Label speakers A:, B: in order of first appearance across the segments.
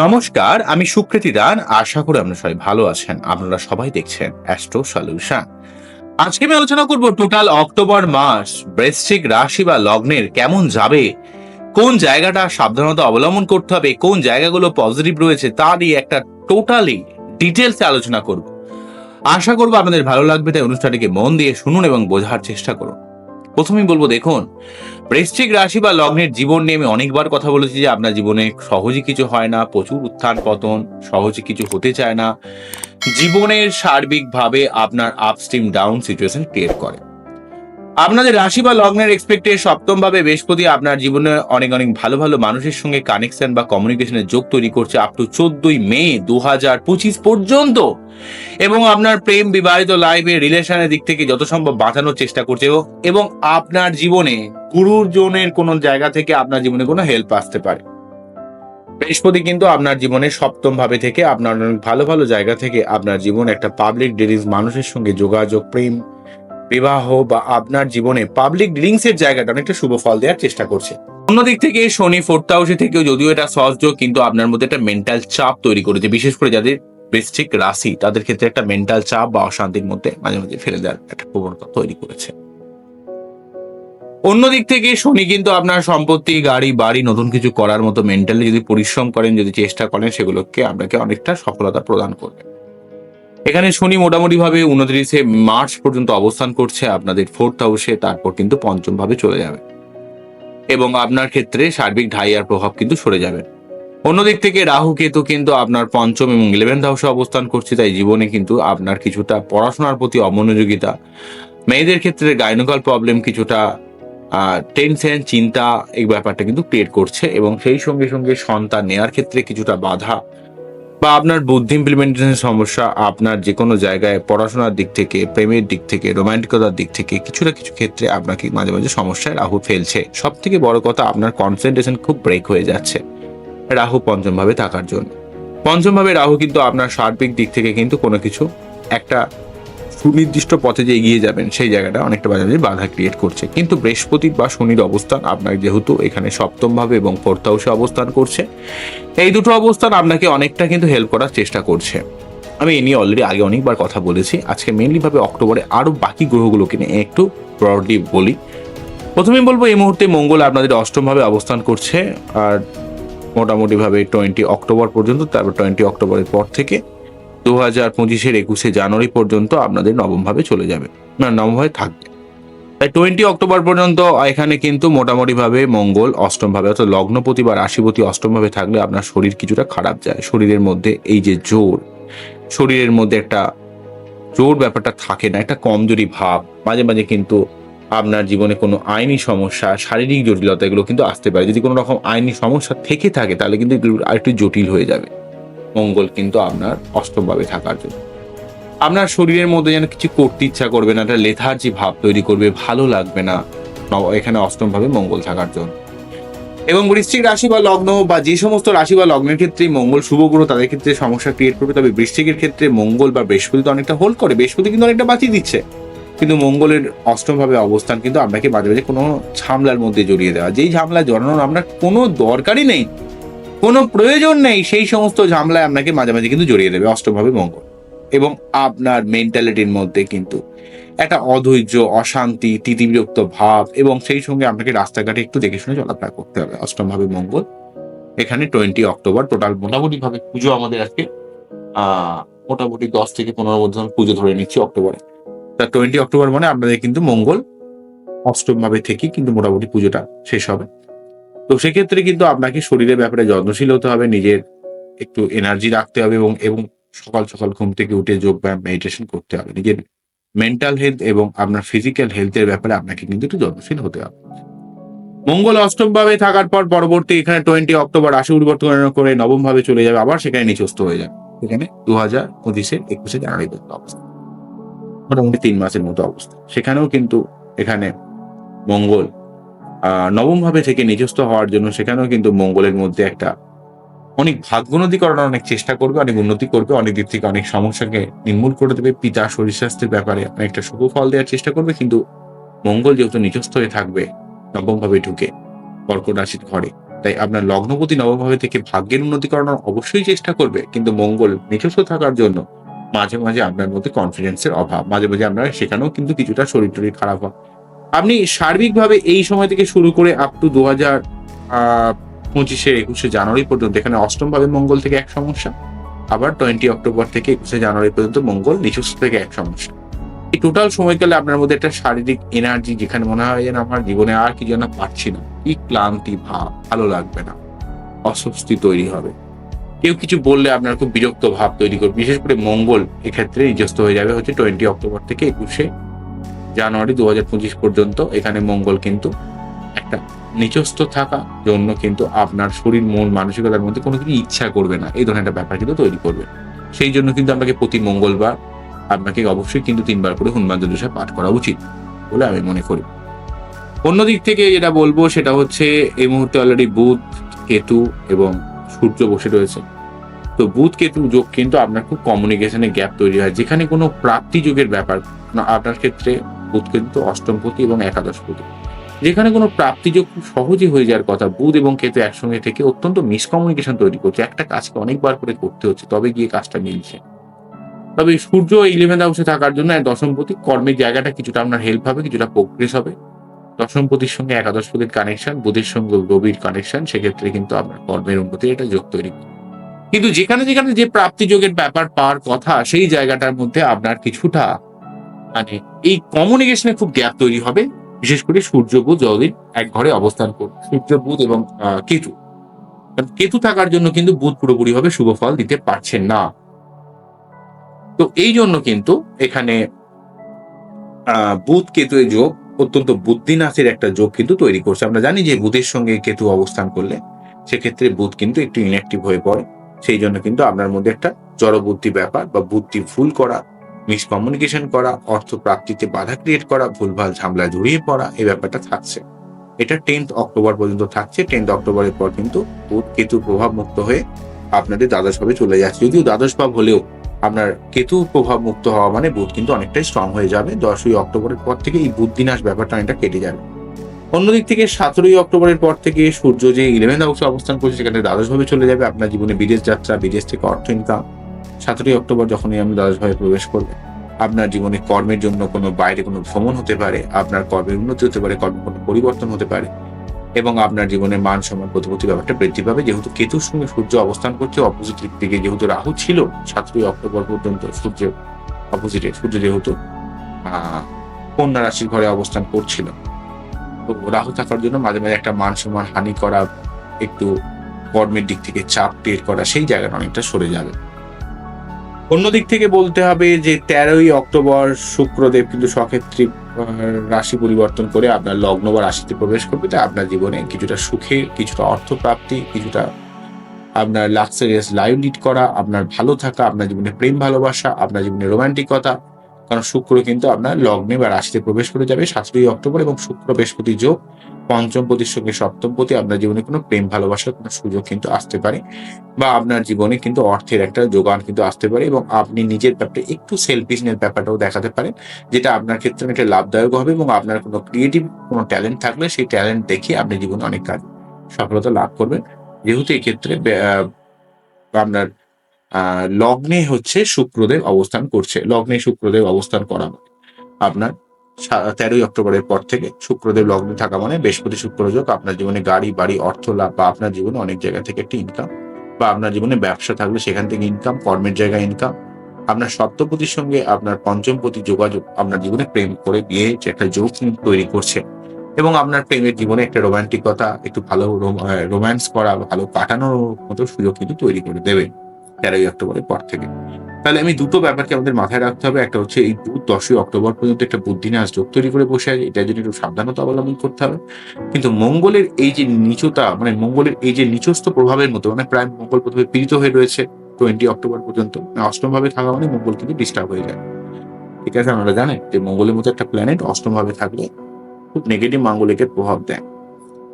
A: নমস্কার, আমি সুকৃতি দান আশা করি আপনারা সবাই ভালো আছেন। আপনারা সবাই দেখছেন অ্যাস্ট্রো সলিউশন আজকে আমি আলোচনা করব টোটাল অক্টোবর মাস, বৃশ্চিক রাশি বা লগ্নের কেমন যাবে, কোন জায়গাটা সাবধানতা অবলম্বন করতে হবে, কোন জায়গাগুলো পজিটিভ রয়েছে তা নিয়ে একটা টোটালি ডিটেলসে আলোচনা করব। আশা করব আপনাদের ভালো লাগবে, তাই অনুষ্ঠানটিকে মন দিয়ে শুনুন এবং বোঝার চেষ্টা করুন। প্রথমেই বলব, দেখুন, বৃশ্চিক রাশি বা লগ্নের জীবন নিয়ে আমি অনেকবার কথা বলেছি যে আপনার জীবনে সহজে কিছু হয় না, প্রচুর উত্থান পতন, সহজে কিছু হতে চায় না। জীবনের সার্বিকভাবে আপনার আপস্ট্রিম ডাউন সিচুয়েশন ক্রিয়েট করে। আপনাদের রাশি বা লগ্নের এক্সপেক্টে সপ্তম ভাবে বৃহস্পতি আপনার জীবনে অনেক অনেক ভালো ভালো মানুষের সঙ্গে কানেকশন বা কমিউনিকেশনের যোগ তৈরি করছে আপ টু চোদ্দই মে দু হাজার পঁচিশ পর্যন্ত। এবং আপনার প্রেম বিবাহিত লাইফে রিলেশনের দিক থেকে যত সম্ভব বাঁচানোর চেষ্টা করছে এবং- আপনার জীবনে গুরুজনের কোন জায়গা থেকে আপনার জীবনে কোনো হেল্প আসতে পারে। বৃহস্পতি কিন্তু আপনার জীবনে সপ্তম ভাবে থেকে আপনার অনেক ভালো ভালো জায়গা থেকে আপনার জীবন একটা পাবলিক ডিলিংস মানুষের সঙ্গে যোগাযোগ, প্রেম বিবাহ বা আপনার জীবনে পাবলিক ডিলিংস এর জায়গাটা অনেকটা শুভ ফল দেওয়ার চেষ্টা করছে। অন্যদিক থেকে শনি ফোর্থ হাউসে থেকেও যদিও এটা সহযোগ কিন্তু আপনার মধ্যে একটা মেন্টাল চাপ তৈরি করেছে, বিশেষ করে যাদের বৃশ্চিক রাশি, তাদের ক্ষেত্রে একটা মেন্টাল চাপ বা অশান্তির মধ্যে মাঝে মাঝে ফেলে দেওয়ার একটা প্রবণতা তৈরি করেছে। অন্যদিক থেকে শনি কিন্তু আপনার সম্পত্তি, গাড়ি, বাড়ি, নতুন কিছু করার মতো মেন্টালি যদি পরিশ্রম করেন, যদি চেষ্টা করেন, সেগুলোকে আপনাকে অনেকটা সফলতা প্রদান করবে। এখানে শনি মোটামুটি ভাবে উনত্রিশে মার্চ পর্যন্ত অবস্থান করছে আপনাদের ফোর্থ হাউসে তারপর কিন্তু পঞ্চম ভাবে চলে যাবে। এবং আপনার ক্ষেত্রে সার্বিক ঢাইয়ার প্রভাব কিন্তু সরে যাবে। অন্যদিক থেকে রাহু কেতু কিন্তু আপনার পঞ্চম এবং ইলেভেন্থ হাউসে অবস্থান করছে, তাই জীবনে কিন্তু আপনার কিছুটা পড়াশোনার প্রতি অমনোযোগিতা। মেয়েদের ক্ষেত্রে গাইনোকাল প্রবলেম কিছুটা টেনশন চিন্তা এই ব্যাপারটা কিন্তু ক্রিয়েট করছে এবং সেই সঙ্গে সঙ্গে সন্তান নেওয়ার ক্ষেত্রে কিছুটা বাধা বা আপনার বুদ্ধি ইমপ্লিমেন্টেশনের সমস্যা, আপনার যে কোনো জায়গায় পড়াশোনার দিক থেকে, প্রেমের দিক থেকে রোমান্টিকতার দিক থেকে কিছু না কিছু ক্ষেত্রে আপনাকে মাঝে মাঝে সমস্যায় রাহু ফেলছে। সব থেকে বড় কথা, আপনার কনসেন্ট্রেশন খুব ব্রেক হয়ে যাচ্ছে রাহু পঞ্চমভাবে থাকার জন্য। পঞ্চমভাবে রাহু কিন্তু আপনার সার্বিক দিক থেকে কিন্তু কোনো কিছু একটা সুনির্দিষ্ট পথে যে এগিয়ে যাবেন, সেই জায়গাটা অনেকটা মাঝে বাধা ক্রিয়েট করছে। কিন্তু বৃহস্পতি বা শনির অবস্থান আপনার যেহেতু এখানে সপ্তম ভাবে এবং ফোর্থ হাউসে অবস্থান করছে, এই দুটো অবস্থান আপনাকে অনেকটা কিন্তু হেল্প করার চেষ্টা করছে। আমি এ নিয়ে অলরেডি আগে অনেকবার কথা বলেছি। আজকে মেনলিভাবে অক্টোবরে আরও বাকি গ্রহগুলোকে নিয়ে একটু ব্রডলি বলি। প্রথমেই বলব, এই মুহূর্তে মঙ্গল আপনাদের অষ্টমভাবে অবস্থান করছে। আর মোটামুটিভাবে টোয়েন্টি অক্টোবর পর্যন্ত, তারপর টোয়েন্টি অক্টোবরের পর থেকে দু হাজার পঁচিশের একুশে জানুয়ারি পর্যন্ত আপনাদের নবমভাবে চলে যাবে। না নবম ভাবে থাকবে। তাই টোয়েন্টি অক্টোবর পর্যন্ত এখানে কিন্তু মোটামুটিভাবে মঙ্গল অষ্টমভাবে, অর্থাৎ লগ্নপতি বা রাশিপতি অষ্টমভাবে থাকলে আপনার শরীর কিছুটা খারাপ যায়। শরীরের মধ্যে এই যে জোর, শরীরের মধ্যে একটা জোর ব্যাপারটা থাকে না, একটা কমজোরি ভাব, মাঝে মাঝে কিন্তু আপনার জীবনে কোনো আইনি সমস্যা, শারীরিক জটিলতা এগুলো কিন্তু আসতে পারে। যদি কোনো রকম আইনি সমস্যা থেকে থাকে, তাহলে কিন্তু আরেকটু জটিল হয়ে যাবে। মঙ্গল কিন্তু আপনার অষ্টমভাবে থাকার জন্য। আপনার শরীরের মধ্যে যেন কিছু করতে ইচ্ছা করবে না, একটা লেথার্জি ভাব তৈরি করবে, ভালো লাগবে না এখানে অষ্টমভাবে মঙ্গল থাকার জন্য। এবং বৃশ্চিক রাশি বা লগ্ন বা যে সমস্ত রাশি বা লগ্নের ক্ষেত্রে মঙ্গল শুভ গ্রহ তাদের ক্ষেত্রে সমস্যা ক্রিয়েট করবে। তবে বৃশ্চিকের ক্ষেত্রে মঙ্গল বা বৃহস্পতি তো অনেকটা হোল্ড করে, বৃহস্পতি কিন্তু অনেকটা বাঁচিয়ে দিচ্ছে। কিন্তু মঙ্গলের অষ্টমভাবে অবস্থান কিন্তু আপনাকে মাঝে মাঝে কোনো ঝামলার মধ্যে জড়িয়ে দেওয়া। যেই ঝামলা জড়ানোর আপনার কোনো দরকারই নেই। কোনো প্রয়োজন নেই, সেই সমস্ত ঝামলায় আপনাকে মাঝে মাঝে কিন্তু জড়িয়ে দেবে অষ্টমভাবে মঙ্গল। এবং আপনার মেন্টালিটির মধ্যে কিন্তু একটা অধৈর্য, অশান্তি, তিতিবিরক্ত ভাব এবং সেই সঙ্গে আপনাকে রাস্তাঘাটে একটু দেখে শুনে চলাফেরা করতে হবে। অষ্টমভাবে মঙ্গল, এখানে টোয়েন্টি অক্টোবর টোটাল মোটামুটি ভাবে পুজো আমাদের আজকে মোটামুটি দশ থেকে পনেরো মধ্যে পুজো ধরে নিচ্ছি অক্টোবরে। তা টোয়েন্টি অক্টোবর মানে আপনাদের কিন্তু মঙ্গল, অষ্টমভাবে থেকে কিন্তু মোটামুটি পুজোটা শেষ হবে। তো সেক্ষেত্রে কিন্তু আপনাকে শরীরের ব্যাপারে যত্নশীল হতে হবে, নিজের একটু এনার্জি রাখতে হবে এবং এবং সকাল সকাল ঘুম থেকে উঠে যোগ ব্যায়াম মেডিটেশন করতে হবে। নিজের মেন্টাল হেলথ এবং আপনার ফিজিক্যাল হেলথের ব্যাপারে আপনাকে কিন্তু একটু যত্নশীল হতে হবে। মঙ্গল অষ্টম ভাবে থাকার পর পরবর্তী এখানে টোয়েন্টি অক্টোবর রাশি পরিবর্তন করে নবম ভাবে চলে যাবে, আবার সেখানে নিচস্ত হয়ে যাবে। এখানে দু হাজার পঁচিশের একুশে জানুয়ারি পর্যন্ত অবস্থা। মোটামুটি তিন মাসের মতো অবস্থা। সেখানেও কিন্তু এখানে মঙ্গল আহ নবম থেকে নিজস্ব হওয়ার জন্য সেখানেও কিন্তু মঙ্গলের মধ্যে একটা অনেক ভাগ্যোন্নতি করার অনেক চেষ্টা করবে, অনেক উন্নতি করবে, অনেক দিক থেকে অনেক সমস্যাকে নির্মূল করে দেবে। পিতা শরীর স্বাস্থ্যের ব্যাপারে অনেকটা শুভ ফল দেওয়ার চেষ্টা করবে, কিন্তু মঙ্গল যেহেতু নিজস্ব হয়ে থাকবে, নবমভাবে ঢুকে কর্কট রাশির ঘরে। তাই আপনার লগ্নপতি নবমভাবে থেকে ভাগ্যের উন্নতি করানোর অবশ্যই চেষ্টা করবে, কিন্তু মঙ্গল নিজস্ব থাকার জন্য মাঝে মাঝে আপনার মধ্যে কনফিডেন্সের অভাব। মাঝে মাঝে আপনার সেখানেও কিন্তু কিছুটা শরীর টরীর খারাপ হয়। আপনি সার্বিকভাবে এই সময় থেকে শুরু করে আপ টু দু হাজার পঁচিশে একুশে জানুয়ারি পর্যন্ত, এখানে অষ্টম ভাবে মঙ্গল থেকে এক সমস্যা, আবার টোয়েন্টি অক্টোবর থেকে একুশে জানুয়ারি পর্যন্ত মঙ্গল নিজস্ব থেকে এক সমস্যা। এই টোটাল সময়কালে আপনার মধ্যে একটা শারীরিক এনার্জি যেখানে মনে হয় যেন আমার জীবনে আর কি যেন পারছি না। কি ক্লান্তি ভাব, ভালো লাগবে না, অস্বস্তি তৈরি হবে। কেউ কিছু বললে আপনার খুব বিরক্ত ভাব তৈরি করবে, বিশেষ করে মঙ্গল এক্ষেত্রে নিজস্ব হয়ে যাবে হচ্ছে টোয়েন্টি অক্টোবর থেকে একুশে জানুয়ারি দু হাজার পঁচিশ পর্যন্ত এখানে মঙ্গল কিন্তু একটা নিচস্থ থাকা জন্য কিন্তু আপনার শরীর, মন, মানসিকতার মধ্যে কোনো কিছু ইচ্ছা করবে না। এই ধরনের একটা ব্যাপার কিন্তু তৈরি করবে। সেই জন্য কিন্তু আপনাকে প্রতি মঙ্গলবার আপনাকে অবশ্যই কিন্তু তিনবার করে হনুমান চল্লিশা পাঠ করা উচিত বলে আমি মনে করি। অন্যদিক থেকে যেটা বলব সেটা হচ্ছে এই মুহূর্তে অলরেডি বুধ, কেতু এবং সূর্য বসে রয়েছে। তো বুধ, কেতু যোগ কিন্তু আপনার খুব কমিউনিকেশনে গ্যাপ তৈরি হয়। যেখানে কোনো প্রাপ্তি যোগের ব্যাপার আপনার ক্ষেত্রে বুধ কিন্তু অষ্টমপতি এবং একাদশপতি। যেখানে কোনো প্রাপ্তিযোগ খুব সহজে হয়ে যাওয়ার কথা, বুধ এবং কেতু একসঙ্গে থেকে অত্যন্ত মিসকমিউনিকেশন তৈরি করছে। একটা কাজকে অনেকবার করে করতে হচ্ছে, তবে গিয়ে কাজটা মিলছে। তবে সূর্য ইলেভেন্থ হাউসে থাকার জন্য দশমপতি কর্মের জায়গাটা কিছুটা আপনার হেল্প হবে, কিছুটা প্রোগ্রেস হবে। দশমপতির সঙ্গে একাদশপতির কানেকশন বুধের সঙ্গে গভীর কানেকশন সেক্ষেত্রে কিন্তু আপনার কর্মের উন্নতির একটা যোগ তৈরি কিন্তু যেখানে যেখানে যে প্রাপ্তি যোগের ব্যাপার পাওয়ার কথা, সেই জায়গাটার মধ্যে আপনার কিছুটা মানে এই কমিউনিকেশনে খুব গ্যাপ তৈরি হবে, বিশেষ করে সূর্য বুধ যতদিন এক ঘরে অবস্থান করবে সূর্য বুধ এবং কেতু। কেতু থাকার জন্য কিন্তু বুধ পুরোপুরি ভাবে শুভ ফল দিতে পারছেন না। তো এই জন্য কিন্তু এখানে বুধ কেতু যোগ অত্যন্ত বুদ্ধিনাথের একটা যোগ কিন্তু তৈরি করছে। আমরা জানি যে বুধের সঙ্গে কেতু অবস্থান করলে সেক্ষেত্রে বুধ কিন্তু একটু ইনঅ্যাক্টিভ হয়ে পড়ে। সেই জন্য কিন্তু আপনার মধ্যে একটা জড়বুদ্ধি ব্যাপার বা বুদ্ধি ভুল করা মিসকমিউনিকেশন করা অর্থ প্রাপ্তিতে বাধা ক্রিয়েট করা, ভুলভাল ঝামেলা জড়িয়ে পড়া, এই ব্যাপারটা থাকছে। এটা টেন্থ অক্টোবর পর্যন্ত থাকছে। টেন্থ অক্টোবরের পর কিন্তু কেতু প্রভাব মুক্ত হয়ে আপনাদের দ্বাদশ ভাবে চলে যাচ্ছে। যদিও দ্বাদশ ভাব হলেও আপনার কেতু প্রভাব মুক্ত হওয়া মানে বুধ কিন্তু অনেকটাই স্ট্রং হয়ে যাবে। দশই অক্টোবরের পর থেকে এই বুধ বুদ্ধিনাশ ব্যাপারটা অনেকটা কেটে যাবে। অন্যদিক থেকে সতেরোই অক্টোবরের পর থেকে সূর্য যে ইলেভেন্থ হাউসে অবস্থান করছে, সেখানে দ্বাদশ ভাবে চলে যাবে। আপনার জীবনে বিদেশ যাত্রা, বিদেশ থেকে অর্থ ইনকাম সতেরোই অক্টোবর যখনই আমি দ্বাদশ ভাবে প্রবেশ করবে, আপনার জীবনে কর্মের জন্য কোনো বাইরে কোনো ভ্রমণ হতে পারে, আপনার কর্মের উন্নতি হতে পারে, কর্মের কোনো পরিবর্তন হতে পারে, এবং আপনার জীবনে মান সম্মান প্রতিপত্তি ব্যাপারটা বৃদ্ধি পাবে। যেহেতু কেতুর সঙ্গে সূর্য অবস্থান করছে অপোজিট দিক থেকে যেহেতু রাহু ছিল, সাতই অক্টোবর পর্যন্ত সূর্য অপোজিটে সূর্য যেহেতু কন্যা রাশির ঘরে অবস্থান করছিল, তো রাহু থাকার জন্য মাঝে মাঝে একটা মান সম্মান হানি করা, একটু কর্মের দিক থেকে চাপ টের করা, সেই জায়গাটা অনেকটা সরে যাবে। অন্যদিক থেকে বলতে হবে যে তেরোই অক্টোবর শুক্রদেব কিন্তু সক্ষেত্রী রাশি পরিবর্তন করে আপনার লগ্ন বা রাশিতে প্রবেশ করবে। তা আপনার জীবনে কিছুটা সুখে, কিছুটা অর্থপ্রাপ্তি, কিছুটা আপনার লাক্সারিয়াস লাইফ লিড করা, আপনার ভালো থাকা, আপনার জীবনে প্রেম ভালোবাসা, আপনার জীবনে রোমান্টিকতা কারণ শুক্র কিন্তু আপনার লগ্নে বা রাশিতে প্রবেশ করে যাবে। সাতই অক্টোবর এবং শুক্র বৃহস্পতি যোগ। পঞ্চম পতির সঙ্গে সপ্তম পতি আপনার জীবনে কোনো প্রেম, ভালোবাসার কোনো সুযোগ কিন্তু আসতে পারে বা আপনার জীবনে কিন্তু অর্থের একটা যোগান কিন্তু আসতে পারে এবং আপনি নিজের ব্যাপারে একটু সেলফিশনেস ব্যাপারটাও দেখাতে পারেন, যেটা আপনার ক্ষেত্রে অনেকটা লাভদায়ক হবে এবং আপনার কোনো ক্রিয়েটিভ কোনো ট্যালেন্ট থাকলে সেই ট্যালেন্ট দেখে আপনি জীবনে অনেক কাজ, সফলতা লাভ করবেন। যেহেতু এক্ষেত্রে ক্ষেত্রে আপনার লগ্নে হচ্ছে শুক্রদেব অবস্থান করছে। লগ্নে শুক্রদেব অবস্থান করা মানে আপনার তেরোই অক্টোবরের পর থেকে শুক্রদেব লগ্নে থাকা মানে বৃহস্পতি শুক্র যোগ আপনার জীবনে গাড়ি, বাড়ি, অর্থ লাভ বা আপনার জীবনে অনেক জায়গা থেকে একটি ইনকাম বা আপনার জীবনে ব্যবসা থাকলে সেখান থেকে ইনকাম কর্মের জায়গায় ইনকাম আপনার সপ্তপতির সঙ্গে আপনার পঞ্চমপতি যোগাযোগ আপনার জীবনে প্রেম করে বিয়ে একটা যোগ তৈরি করছে। এবং আপনার প্রেমের জীবনে একটা রোমান্টিকতা একটু ভালো রোম্যান্স করা ভালো কাটানোর মতো সুযোগ কিন্তু তৈরি করে দেবে। তেরোই অক্টোবরের পর থেকে। তাহলে আমি দুটো ব্যাপারকে আমাদের মাথায় রাখতে হবে। একটা হচ্ছে এই বুধ দশই অক্টোবর পর্যন্ত একটা বুদ্ধিনাশ যোগ তৈরি করে বসে আছে। এটার জন্য একটু সাবধানতা অবলম্বন করতে হবে। কিন্তু মঙ্গলের এই যে নিচতা মানে মঙ্গলের এই যে নিচস্থ প্রভাবের মতো মানে প্রায় মঙ্গল প্রথমে পীড়িত হয়ে রয়েছে টোয়েন্টি অক্টোবর পর্যন্ত অষ্টম ভাবে থাকা মানে মঙ্গল কিন্তু ডিস্টার্ব হয়ে যায়। ঠিক আছে, আপনারা জানেন যে মঙ্গলের মতো একটা প্ল্যানেট অষ্টম ভাবে থাকলে খুব নেগেটিভ মাঙ্গলিকের প্রভাব দেয়।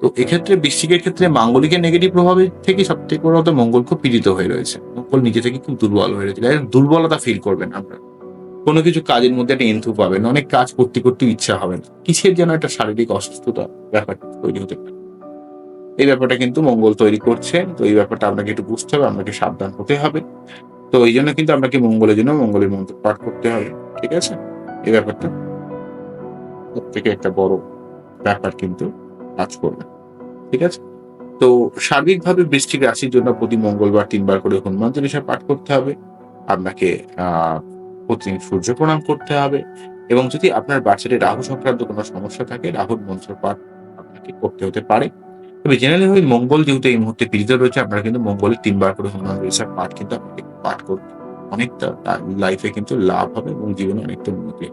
A: তো এক্ষেত্রে বৃশ্চিকের ক্ষেত্রে মাঙ্গলিকের নেগেটিভ প্রভাবের থেকে সব থেকে বড় কথা মঙ্গল খুব পীড়িত হয়ে রয়েছে। মঙ্গল নিজে থেকে খুব দুর্বল হয়ে রয়েছে। দুর্বলতা ফিল করবেন আপনারা। কোনো কিছু কাজের মধ্যে একটা এন্থু পাবেন, অনেক কাজ করতে করতে ইচ্ছা হবে না। কিসের যেন একটা শারীরিক অসুস্থতা ব্যাপার তৈরি হতে পারে। এই ব্যাপারটা কিন্তু মঙ্গল তৈরি করছে। তো এই ব্যাপারটা আপনাকে একটু বুঝতে হবে, আপনাকে সাবধান হতে হবে। তো এই জন্য কিন্তু আপনাকে মঙ্গলের জন্য মঙ্গলের মন্ত্র পাঠ করতে হবে, ঠিক আছে? এই ব্যাপারটা সব থেকে একটা বড় ব্যাপার কিন্তু কাজ করবে। ঠিক আছে? তো সার্বিকভাবে বৃষ্টিক রাশির জন্য প্রতি মঙ্গলবার তিনবার করে হনুমান চল্লিশা পাঠ করতে হবে। আপনাকে প্রতিদিন সূর্য প্রণাম করতে হবে এবং যদি আপনার বাচ্চাদের রাহু সংক্রান্ত কোনো সমস্যা থাকে, রাহুর মন্ত্র পাঠ আপনাকে করতে হতে পারে। তবে জেনারেলি ভাবে মঙ্গল যেহেতু এই মুহূর্তে পীড়িত রয়েছে, আপনারা কিন্তু মঙ্গলের তিনবার করে হনুমান চল্লিশা পাঠ কিন্তু আপনাকে পাঠ করতে অনেকটা লাইফে কিন্তু লাভ হবে এবং জীবনে অনেকটা উন্নতি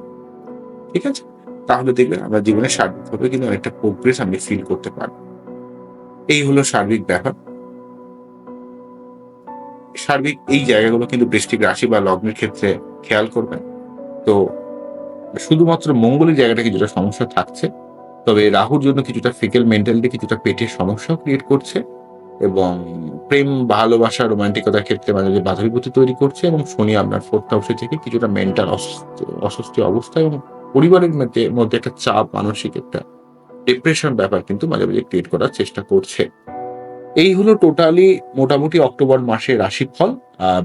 A: ঠিক আছে? তাহলে দেখবেন আমরা জীবনে সার্বিকভাবে কিন্তু অনেকটা প্রোগ্রেস আমি ফিল করতে পারব। এই হলো সার্বিক ব্যাপার। সার্বিক এই জায়গাগুলো কিন্তু বৃষ্টিক রাশি বা লগ্নের ক্ষেত্রে খেয়াল করবেন। তো শুধুমাত্র মঙ্গলের জায়গাটা কিছুটা সমস্যা থাকছে, তবে রাহুর জন্য কিছুটা ফিকেল মেন্টালিটি কিছুটা পেটের সমস্যা ক্রিয়েট করছে এবং প্রেম, ভালোবাসা রোমান্টিকতার ক্ষেত্রে মাঝে মাঝে বাধা বিপত্তি তৈরি করছে এবং শনি আপনার ফোর্থ হাউসে থেকে কিছুটা মেন্টাল অস্বস্তি অবস্থা এবং পরিবারের মধ্যে মধ্যে একটা চাপ, মানসিক একটা ডিপ্রেশন ব্যাপার কিন্তু মাঝে মাঝে ক্রিয়েট করার চেষ্টা করছে। এই হলো টোটালি মোটামুটি অক্টোবর মাসে রাশিফল।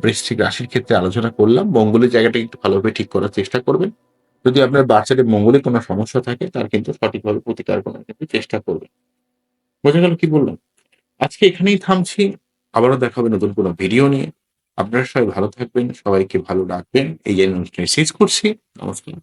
A: বৃশ্চিক রাশির ক্ষেত্রে আলোচনা করলাম। মঙ্গলের জায়গাটা একটু ভালোভাবে ঠিক করার চেষ্টা করবেন। যদি আপনার বাচ্চাদের মঙ্গলে কোনো সমস্যা থাকে, তার কিন্তু সঠিকভাবে প্রতিকার করার কিন্তু চেষ্টা করবেন। বোঝা গেল কি বললাম? আজকে এখানেই থামছি। আবারও দেখাবে নতুন কোনো ভিডিও নিয়ে। আপনারা সবাই ভালো থাকবেন সবাইকে ভালো রাখবেন। এই যে অনুষ্ঠানে শেষ করছি। নমস্কার।